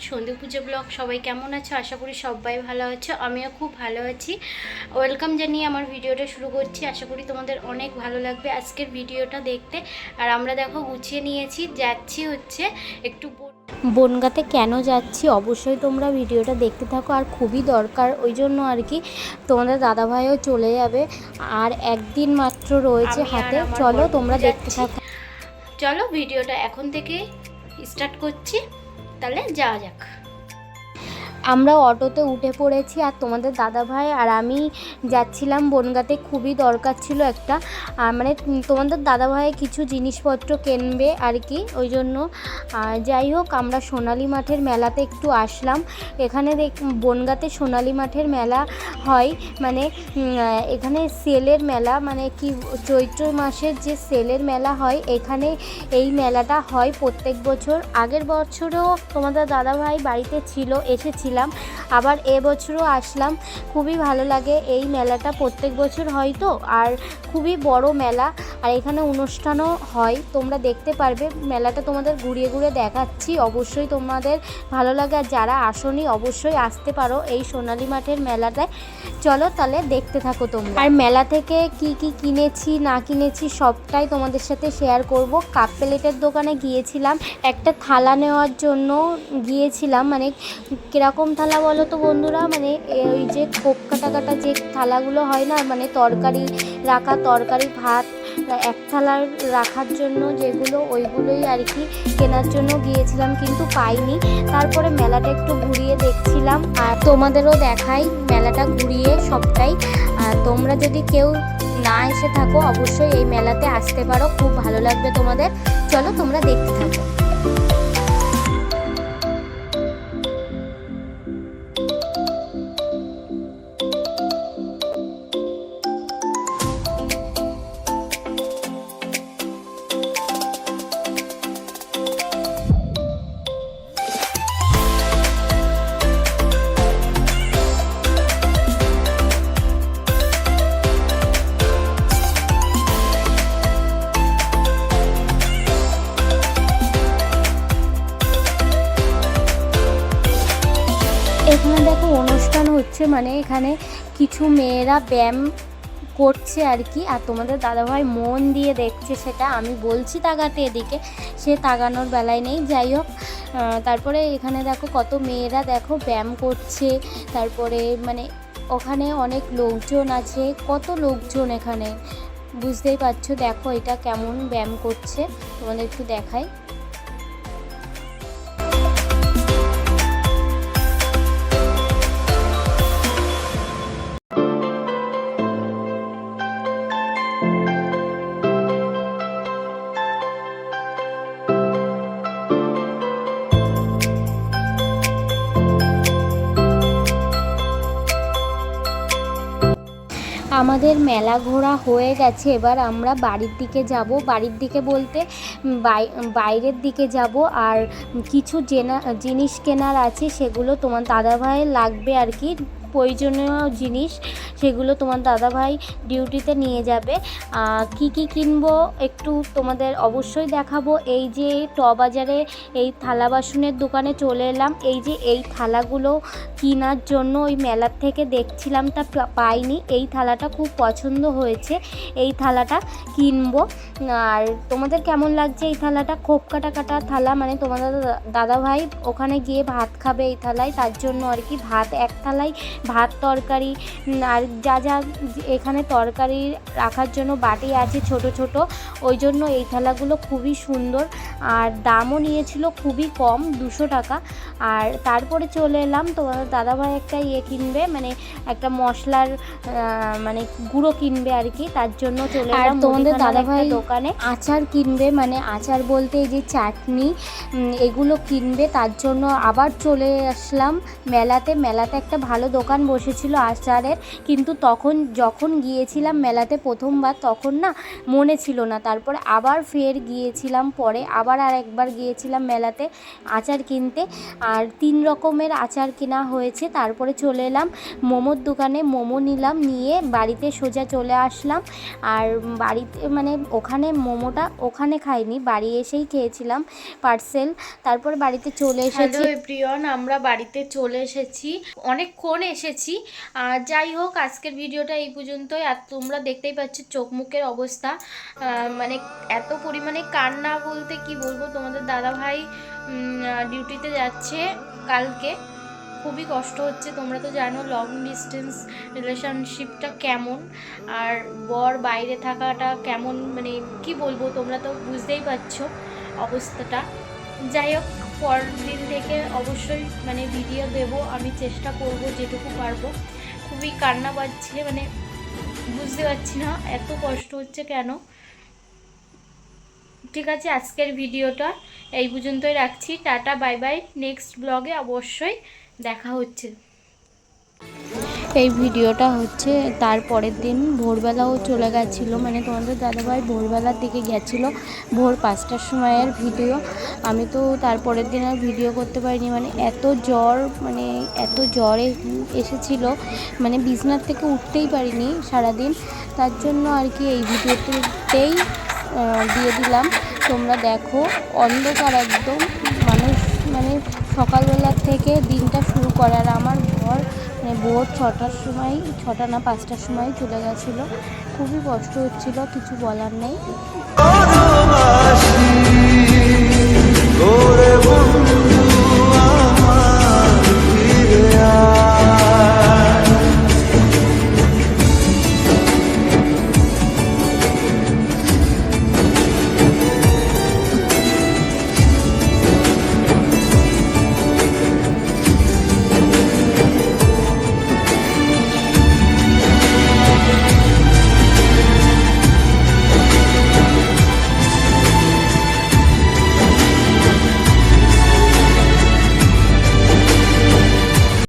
সন্ধে পুজো ব্লগ সবাই কেমন আছো? আশা করি সবাই ভালো আছো। আমিও খুব ভালো আছি। ওয়েলকাম জানিয়ে আমার ভিডিওটা শুরু করছি। আশা করি তোমাদের অনেক ভালো লাগবে আজকের ভিডিওটা দেখতে। আর আমরা দেখো গুছিয়ে নিয়েছি। যাচ্ছি হচ্ছে একটু বন- বনগাতে কেন যাচ্ছি? অবশ্যই তোমরা ভিডিওটা দেখতে থাকো। আর খুবই দরকার। ওই জন্য আর কি তোমাদের দাদাভাইও চলে যাবে। আর একদিন মাত্র রয়েছে হাতে। চলো তোমরা দেখতে থাকো। চলো ভিডিওটা এখন থেকে স্টার্ট করছি। তাহলে যাওয়া যাক। আমরা অটোতে উঠে পড়েছি আর তোমাদের দাদাভাই আর আমি যাচ্ছিলাম বনগাতে। খুবই দরকার ছিল একটা। আর মানে তোমাদের দাদাভাই কিছু জিনিসপত্র কিনবে আর কি, ওই জন্য। যাই হোক, আমরা সোনালী মাঠের মেলাতে একটু আসলাম। এখানে দেখ, বনগাতে সোনালী মাঠের মেলা হয়। মানে এখানে সেলের মেলা মানে কি চৈত্র মাসের যে সেলের মেলা হয়, এখানে এই মেলাটা হয় প্রত্যেক বছর। আগের বছরও তোমাদের দাদাভাই বাড়িতে ছিল এসেছিলাম আবার এবছরও আসলাম। খুবই ভালো লাগে এই মেলাটা। প্রত্যেক বছর হয় তো, আর খুবই বড় মেলা। আর এখানে অনুষ্ঠানও হয়। তোমরা দেখতে পারবে। মেলাটা তোমাদের ঘুরিয়ে ঘুরে দেখাচ্ছি। অবশ্যই তোমাদের ভালো লাগে। আর যারা আসনি, অবশ্যই আসতে পারো এই সোনালী মাঠের মেলাটায়। চলো তাহলে দেখতে থাকো তোমরা। আর মেলা থেকে কি কি কিনেছি, না কিনেছি, সবটাই তোমাদের সাথে শেয়ার করব। কাপ প্লেটের দোকানে গিয়েছিলাম। একটা থালা নেওয়ার জন্য গিয়েছিলাম। মানে কীরকম থালা বলো তো বন্ধুরা মানে ওই যে খোপ কাটা কাটা যে থালাগুলো হয় না মানে তরকারি রাখা, তরকারি, ভাত এক থালার রাখার জন্য যেগুলো, ওইগুলোই আর কি কেনার জন্য গিয়েছিলাম কিন্তু পাইনি। তারপরে মেলাটা একটু ঘুরিয়ে দেখছিলাম, আর তোমাদেরও দেখাই মেলাটা ঘুরিয়ে সবটাই। আর তোমরা যদি কেউ না এসে থাকো, অবশ্যই এই মেলাতে আসতে পারো, খুব ভালো লাগবে তোমাদের। চলো তোমরা দেখতে থাকো। মানে এখানে কিছু মেয়েরা ব্যায়াম করছে আর কি, আর তোমাদের দাদাভাই মন দিয়ে দেখছে সেটা, আমি বলছি তাকাতে এদিকে, সে তাকানোর বেলায় নেই, যাই হোক তারপরে এখানে দেখো কত মেয়েরা দেখো ব্যায়াম করছে, তারপরে মানে ওখানে অনেক লোকজন আছে, কত লোকজন এখানে, বুঝতেই পারছ, দেখো এটা কেমন ব্যায়াম করছে, তোমাদের একটু দেখাই। আমাদের মেলা ঘোরা হয়ে গেছে। এবার আমরা বাড়ির দিকে যাব। বাড়ির দিকে বলতে বাই- বাইরের দিকে যাব। আর কিছু জেনা, জিনিস কেনার আছে, সেগুলো তোমার দাদাভাইয়ের লাগবে আর কি। প্রয়োজনীয় জিনিস সেগুলো তোমার দাদাভাই ডিউটিতে নিয়ে যাবে। কি কি কিনবো একটু তোমাদের অবশ্যই দেখাবো। এই যে ট বাজারে এই থালা বাসনের দোকানে চলে এলাম। এই যে এই থালাগুলো কেনার জন্য ওই মেলার থেকে দেখছিলাম তা পাইনি। এই থালাটা খুব পছন্দ হয়েছে। এই থালাটা কিনবো। আর তোমাদের কেমন লাগছে এই থালাটা? খোপ কাটা কাটা থালা মানে তোমাদের দাদা- দাদাভাই ওখানে গিয়ে ভাত খাবে এই থালায়। তার জন্য আর কি ভাত, এক থালায় ভাত তরকারি। আর যা যা এখানে তরকারি রাখার জন্য বাটি আছে ছোট ছোট ওই জন্য এই থালাগুলো খুবই সুন্দর। আর দামও নিয়েছিল খুবই কম দুশো টাকা। আর তারপরে চলে এলাম তোমাদের দাদাভাই একটা ইয়ে কিনবে মানে একটা মশলার মানে গুঁড়ো কিনবে আর কি তার জন্য চলে এলাম তোমাদের দাদাভাই দোকানে। আচার কিনবে মানে আচার বলতে এই যে চাটনি এগুলো কিনবে তার জন্য আবার চলে আসলাম মেলাতে। মেলাতে একটা ভালো দোকান দোকান বসেছিল আচারের কিন্তু তখন যখন গিয়েছিলাম মেলাতে প্রথমবার তখন না মনে ছিল না। তারপরে আবার ফের গিয়েছিলাম পরে আবার আর একবার গিয়েছিলাম মেলাতে আচার কিনতে। আর তিন রকমের আচার কেনা হয়েছে তারপরে চলে এলাম মোমোর দোকানে। মোমো নিলাম নিয়ে বাড়িতে সোজা চলে আসলাম। আর বাড়িতে মানে ওখানে মোমোটা ওখানে খাইনি বাড়ি এসেই খেয়েছিলাম পার্সেল। তারপর বাড়িতে চলে এসেছি। প্রিয়ন আমরা বাড়িতে চলে এসেছি। অনেকক্ষণ এসেছি। আর যাই হোক আজকের ভিডিওটা এই পর্যন্তই। আর তোমরা দেখতেই পাচ্ছ চোখ মুখের অবস্থা। মানে এত পরিমাণে কান্না বলতে কি বলব? তোমাদের দাদা ভাই ডিউটিতে যাচ্ছে কালকে। খুবই কষ্ট হচ্ছে। তোমরা তো জানো লং ডিস্টেন্স রিলেশনশিপটা কেমন। আর বর বাইরে থাকাটা কেমন? মানে কি বলব? তোমরা তো বুঝতেই পারছ অবস্থাটা। যাই হোক, পরের দিন থেকে অবশ্যই মানে ভিডিও দেব। আমি চেষ্টা করব যেটুকু পারব। খুবই কান্না পাচ্ছে মানে বুঝতে পারছি না এত কষ্ট হচ্ছে কেন? ঠিক আছে, আজকের ভিডিওটা এই পর্যন্তই রাখছি। Tata, bye bye. নেক্সট ব্লগে অবশ্যই দেখা হচ্ছে। এই ভিডিওটা হচ্ছে তার পরের দিন ভোরবেলাও চলে গেছিল। মানে তোমাদের দাদাভাই ভোরবেলার দিকে গেছিল ভোর পাঁচটার সময়ের ভিডিও। আমি তো তারপরের দিন আর ভিডিও করতে পারিনি। মানে এত জ্বর মানে এত জ্বরে এসেছিল। মানে বিছনার থেকে উঠতেই পারিনি সারাদিন। তার জন্য আর কি এই ভিডিওতেই দিয়ে দিলাম। তোমরা দেখো, অন্ধকার একদম। মানুষ মানে সকালবেলার থেকে দিনটা শুরু করার আমার ঘর ভোর ছটার সময়, ছটা না পাঁচটার সময় চলে গেছিল। খুবই কষ্ট হচ্ছিল, কিছু বলার নেই।